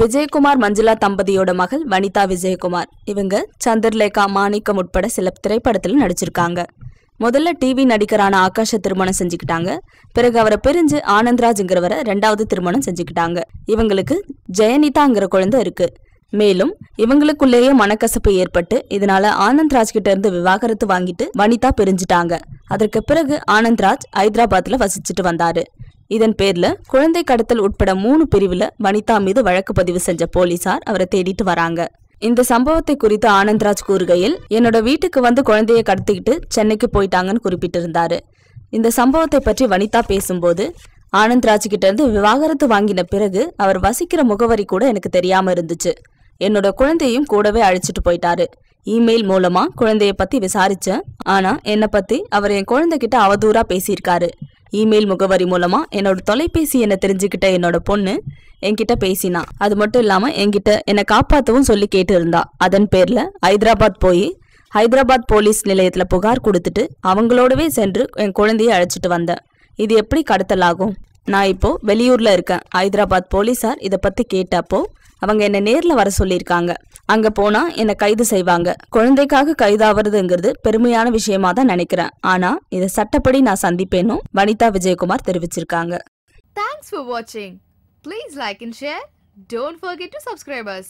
விஜயகுமார் மஞ்சுளா தம்பதியோட மகள் வனிதா விஜயகுமார். இவங்க சந்திரலேகா மாணிக்கம் உட்பட சில திரைப்படத்தில் நடிச்சிருக்காங்க. முதல்ல டிவி நடிகரான ஆகாஷ திருமணம் செஞ்சுக்கிட்டாங்க. பிறகு அவரை பிரிஞ்சு ஆனந்த்ராஜ்ங்கிறவரை ரெண்டாவது திருமணம் செஞ்சுக்கிட்டாங்க. இவங்களுக்கு ஜெயனிதாங்கிற குழந்தை இருக்கு. மேலும் இவங்களுக்குள்ளேயே மனக்கசப்பு ஏற்பட்டு இதனால ஆனந்த்ராஜ் கிட்ட இருந்து விவாகரத்து வாங்கிட்டு வனிதா பிரிஞ்சுட்டாங்க. அதற்கு பிறகு ஆனந்த்ராஜ் ஹைதராபாத்தில் வசிச்சுட்டு வந்தாரு. இதன் பேர்ல குழந்தை கடத்தல் உட்பட மூணு பிரிவில் வனிதா மீது வழக்கு பதிவு செஞ்ச போலீசார் அவரை தேடிட்டு வராங்க. இந்த சம்பவத்தை குறித்து ஆனந்த்ராஜ் கூறுகையில் என்னோட வீட்டுக்கு வந்து குழந்தையை கடத்திக்கிட்டு சென்னைக்கு போயிட்டாங்கன்னு குறிப்பிட்டிருந்தாரு. இந்த சம்பவத்தை பற்றி வனிதா பேசும்போது ஆனந்த்ராஜ் கிட்ட இருந்து விவாகரத்து வாங்கின பிறகு அவர் வசிக்கிற முகவரி கூட எனக்கு தெரியாம இருந்துச்சு. என்னோட குழந்தையும் கூடவே அழைச்சிட்டு போயிட்டாரு. இமெயில் மூலமா குழந்தைய பத்தி விசாரிச்சேன். ஆனா என்னை பத்தி அவர் என் குழந்தைகிட்ட அவதூறா பேசியிருக்காரு. இமெயில் முகவரி மூலமா என்னோட தொலைபேசி என்ன தெரிஞ்சுக்கிட்ட என்னோட பொண்ணு என்கிட்ட பேசினா. அது மட்டும் இல்லாம என்கிட்ட என்னை காப்பாத்தவும் சொல்லி கேட்டு இருந்தா அதன் பேர்ல ஹைதராபாத் போய் ஹைதராபாத் போலீஸ் நிலையத்துல புகார் கொடுத்துட்டு அவங்களோடவே சென்று என் குழந்தையை அழைச்சிட்டு வந்தேன். இது எப்படி கடத்தலாகும் நான் இப்போ வெளியூர்ல இருக்கேன். ஹைதராபாத் போலீஸார் இதை பத்தி கேட்டப்போ அவங்க என்னை நேரில் வர சொல்லியிருக்காங்க. அங்க போனா என்னை கைது செய்வாங்க. குழந்தைக்காக கைதாவதுங்கிறது பெருமையான விஷயமா தான் நினைக்கிறேன். ஆனா இதை சட்டப்படி நான் சந்திப்பேனும் வனிதா விஜயகுமார் தெரிவிச்சிருக்காங்க. தேங்க்ஸ் ஃபார் வாட்சிங் please like and share don't forget to subscribe us.